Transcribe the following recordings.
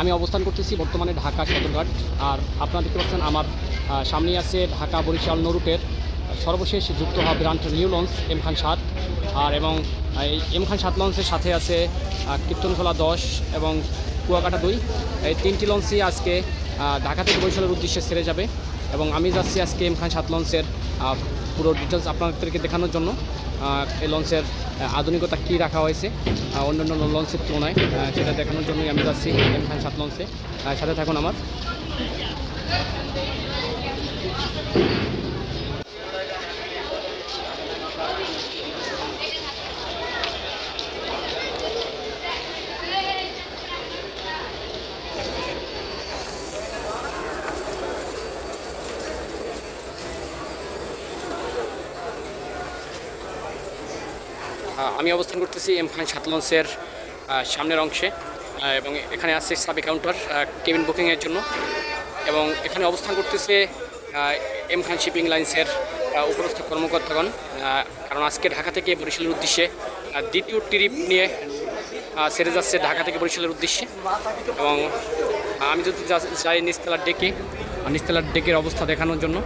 আমি অবস্থান করতেছি বর্তমানে ঢাকা সদরঘাট। আর আপনারা দেখতে পাচ্ছেন আমার সামনেই আছে ঢাকা বরিশাল নরুটের সর্বশেষ যুক্ত হওয়া brand new launch M Khan সাত। আর এবং এই এম খান সাত লঞ্চের সাথে আছে কীর্তনখোলা দশ এবং কুয়াকাটা দুই। এই তিনটি লঞ্চই আজকে ঢাকা থেকে বরিশালের উদ্দেশ্যে ছেড়ে যাবে। এবং আমি যাচ্ছি আজকে এম খান সাত লঞ্চের পুরো ডিটেলস আপনাদেরকে দেখানোর জন্য এই লঞ্চের আধুনিকতা কী রাখা হয়েছে অন্য অন্য লঞ্চের তুলনায় সেটা দেখানোর জন্যই আমি যাচ্ছি এম খান সাত লঞ্চে সাথে থাকুন আমার। আমি অবস্থান করতেছি এম খান সাত লঞ্চের সামনের অংশে এবং এখানে আছে সাবি কাউন্টার কেবিন বুকিংয়ের জন্য। এবং এখানে অবস্থান করতেছে এম খান শিপিং লাইন্সের উপরস্থ কর্মকর্তাগণ। কারণ আজকে ঢাকা থেকে বরিশালের উদ্দেশ্যে দ্বিতীয় ট্রিপ নিয়ে সেরে যাচ্ছে ঢাকা থেকে বরিশালের উদ্দেশ্যে। এবং আমি যদি যাই নিস্তালার ডেকে, নিস্তালার ডেকের অবস্থা দেখানোর জন্য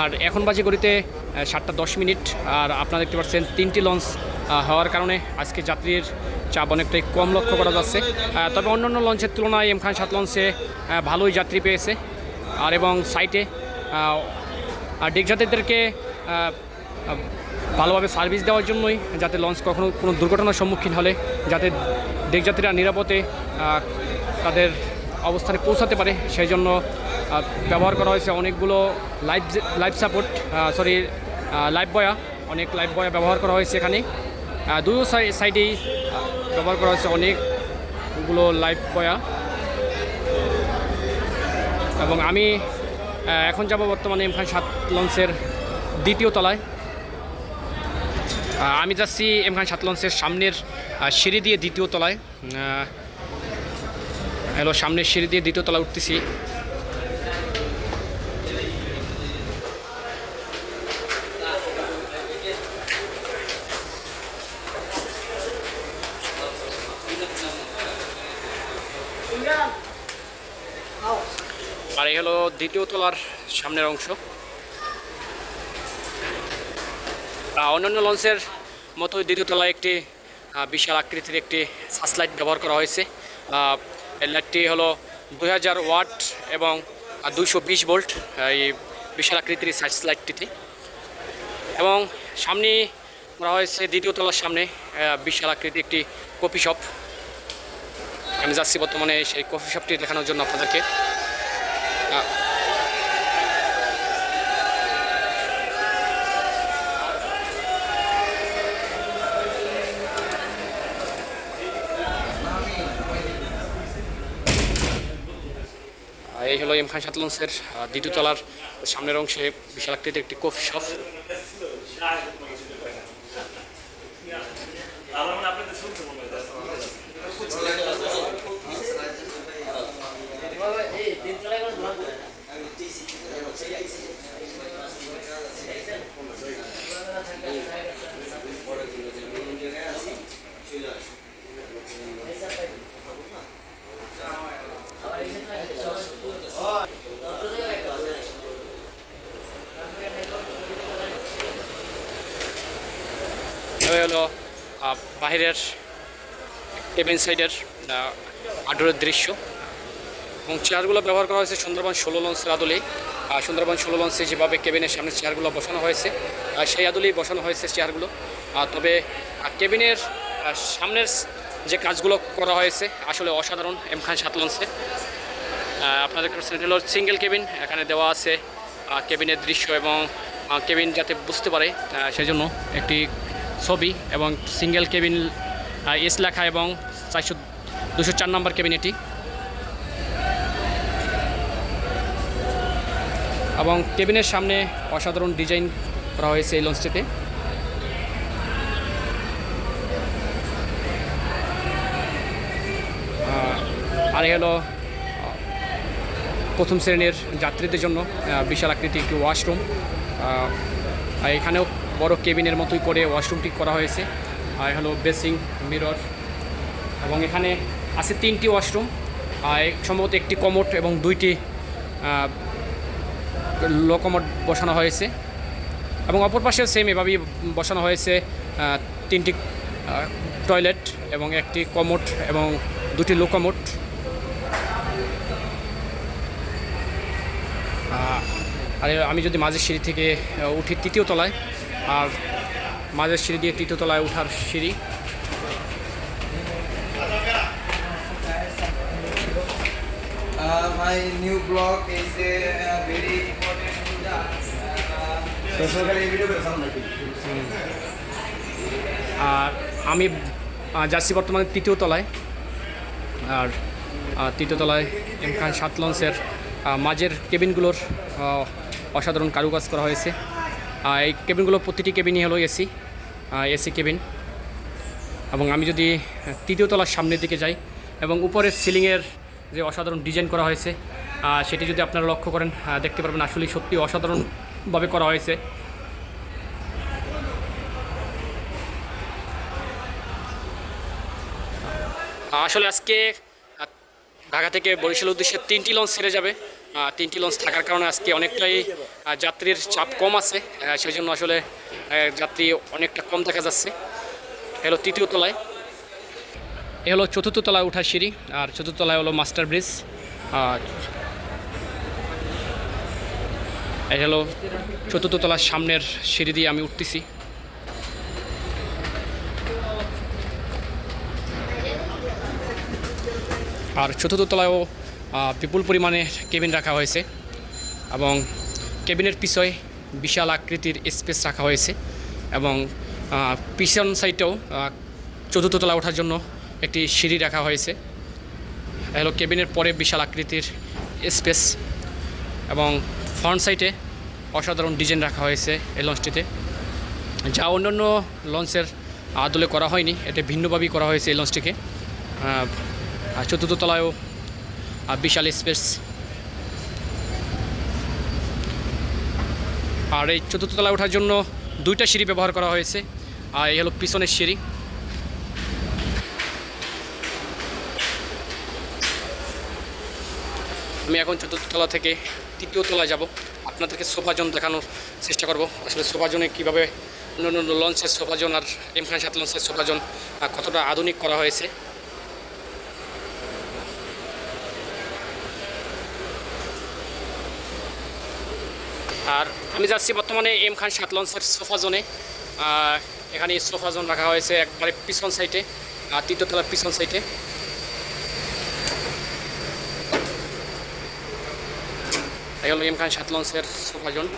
আর এখন বাজে গড়িতে সাতটা দশ মিনিট আর আপনারা দেখতে পাচ্ছেন তিনটি লঞ্চ হওয়ার কারণে আজকে যাত্রীর চাপ অনেকটাই কম লক্ষ্য করা যাচ্ছে। তবে অন্যান্য লঞ্চের তুলনায় এম খান সাত লঞ্চে ভালোই যাত্রী পেয়েছে। আর এবং সাইটে আর ডেক যাত্রীদেরকে আহ, আহ, ভালোভাবে সার্ভিস দেওয়ার জন্যই যাতে লঞ্চ কখনো কোনো দুর্ঘটনার সম্মুখীন হলে যাতে ডেক যাত্রীরা নিরাপদে তাদের অবস্থানে পৌঁছাতে পারে। সেই জন্য ব্যবহার করা হয়েছে অনেকগুলো life life support sorry life buoy, অনেক লাইফ বয়া ব্যবহার করা হয়েছে এখানে। দুই সাইডেই ব্যবহার করা হয়েছে অনেকগুলো লাইফ বয়া। এবং আমি এখন যাব বর্তমানে এমখান সাত লঞ্চের দ্বিতীয় তলায়। আমি যাচ্ছি এমখান সাত লঞ্চের সামনের সিঁড়ি দিয়ে দ্বিতীয় তলায়। হ্যালো, সামনের সিঁড়ি দিয়ে দ্বিতীয় তলা উঠতেছি। আর এই হলো দ্বিতীয় তলার সামনের অংশ। অন্যান্য লঞ্চের মতো দ্বিতীয় তলায় একটি বিশাল আকৃতির একটি সাসলাইট ব্যবহার করা হয়েছে। এই হলো দুই হাজার ওয়াট এবং দুইশো বিশ ভোল্ট, এই বিশাল আকৃতির সাইজ লাইটটিতে এবং সামনে করা হয়েছে দ্বিতীয় তলার সামনে বিশাল আকৃতি একটি কফি শপ আমি যাচ্ছি বর্তমানে সেই কফি শপটি দেখানোর জন্য আপনাদেরকে। এই হলো এম খান সাত লঞ্চের আহ, দ্বিতীয় তলার সামনের অংশে বিশাল আকৃতির একটি কফি শপ আমার মানে আপনাদের শুনতে মনে হয় এই হলো বাহিরের কেবিন সাইডের আডোরের দৃশ্য। এবং চেয়ারগুলো ব্যবহার করা হয়েছে সুন্দরবন ষোলো লঞ্চের আদলে আর সুন্দরবন ষোলো লঞ্চে যেভাবে কেবিনের সামনে চেয়ারগুলো বসানো হয়েছে সেই আদলেই বসানো হয়েছে চেয়ারগুলো তবে কেবিনের সামনের যে কাজগুলো করা হয়েছে, আসলে অসাধারণ এম খান সাত লঞ্চে আপনাদের হলো সিঙ্গেল কেবিন এখানে দেওয়া আছে কেবিনের দৃশ্য এবং কেবিন যাতে বুঝতে পারে সেই জন্য একটি ছবি এবং সিঙ্গেল কেবিন এস লেখা এবং চারশো, দুশো চার নম্বর কেবিন এটি। এবং কেবিনের সামনে অসাধারণ ডিজাইন করা হয়েছে এই লঞ্চটিতে। আর হলো প্রথম শ্রেণির যাত্রীদের জন্য বিশাল আকৃতি একটি ওয়াশরুম এখানেও বড় কেবিনের মতোই করে ওয়াশরুমটি করা হয়েছে। আর হলো বেসিং, মিরর এবং এখানে আছে তিনটি ওয়াশরুম। আর সম্ভবত একটি কমোট এবং দুইটি লোকমোট বসানো হয়েছে। এবং অপর পাশেও সেম এভাবেই বসানো হয়েছে তিনটি টয়লেট এবং একটি কমোট এবং দুটি লোকমোট। আর আমি যদি মাঝের সিঁড়ি থেকে উঠি তৃতীয় তলায় আর মাঝের সিঁড়ি দিয়ে তৃতীয় তলায় ওঠার সিঁড়ি। my new blog is very important আর আমি যাচ্ছি বর্তমানে তৃতীয় তলায়। আর তৃতীয় তলায় এম খান সাত লঞ্চের মাঝের কেবিনগুলোর অসাধারণ কারুকাজ করা হয়েছে। এই কেবিনগুলোর প্রতিটি কেবিনই হলো এসি এসি কেবিন। এবং আমি যদি তৃতীয় তলার সামনের দিকে যাই এবং উপরের সিলিংয়ের যে অসাধারণ ডিজাইন করা হয়েছে সেটি যদি আপনারা লক্ষ্য করেন দেখতে পারবেন আসলে সত্যি অসাধারণভাবে করা হয়েছে। আসলে আজকে ঢাকা থেকে বরিশাল উদ্দেশ্যে তিনটি লঞ্চ ছেড়ে যাবে। তিনটি লঞ্চ থাকার কারণে আজকে অনেকটাই যাত্রীর চাপ কম আছে। সেই জন্য আসলে যাত্রী অনেকটা কম দেখা যাচ্ছে। হলো তৃতীয় তলায়। এ হলো চতুর্থ তলায় ওঠার সিঁড়ি, আর চতুর্থ তলায় হলো মাস্টার ব্রিজ। আর হলো চতুর্থ তলার সামনের সিঁড়ি দিয়ে আমি উঠতেছি। আর চতুর্থ তলায়ও বিপুল পরিমাণে কেবিন রাখা হয়েছে এবং কেবিনের পিছয় বিশাল আকৃতির স্পেস রাখা হয়েছে এবং পিছন সাইডেও চতুর্থ তলা ওঠার জন্য একটি সিঁড়ি রাখা হয়েছে। হলো কেবিনের পরে বিশাল আকৃতির স্পেস এবং ফ্রন্ট সাইডে অসাধারণ ডিজাইন রাখা হয়েছে এই লঞ্চটিতে। যা অন্যান্য লঞ্চের আদলে করা হয়নি, এটা ভিন্নভাবেই করা হয়েছে এই লঞ্চটিকে। চতুর্থ তলায়ও বিশাল স্পেস আর এই চতুর্থ তলায় ওঠার জন্য দুইটা সিঁড়ি ব্যবহার করা হয়েছে। আর এই হলো পিছনের সিঁড়ি। আমি এখন চতুর্থ তলা থেকে তৃতীয় তলায় যাব। আপনাদেরকে সোফাজন দেখানোর চেষ্টা করব। আসলে সোফাজনে কীভাবে অন্য অন্য লঞ্চের সোফাজন আর এম সাত লঞ্চের সোফাজন কতটা আধুনিক করা হয়েছে। আর আমি যাচ্ছি বর্তমানে এম খান সাত লঞ্চের সোফা জোনে। এখানে সোফা জোন রাখা হয়েছে একবারে পিছন সাইডে, আর তৃতীয় তলার পিছন সাইডে। এই হলো এম খান সাত লঞ্চের সোফা জোন।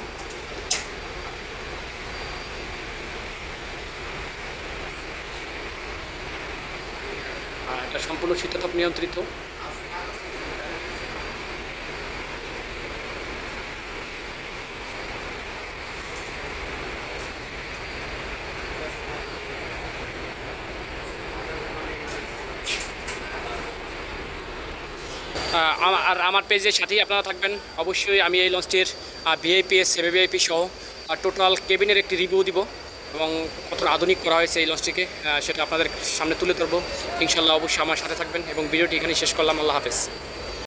এটা সম্পূর্ণ শীততাপ নিয়ন্ত্রিত। আর আমার পেজের সাথেই আপনারা থাকবেন। অবশ্যই আমি এই লঞ্চটির ভিআইপি সেভে ভিআইপি সহ টোটাল কেবিনের একটি রিভিউ দিব এবং কতটা আধুনিক করা হয়েছে এই লঞ্চটিকে সেটা আপনাদের সামনে তুলে ধরবো। ইনশাল্লাহ অবশ্যই আমার সাথে থাকবেন এবং ভিডিওটি এখানে শেষ করলাম। আল্লাহ হাফেজ।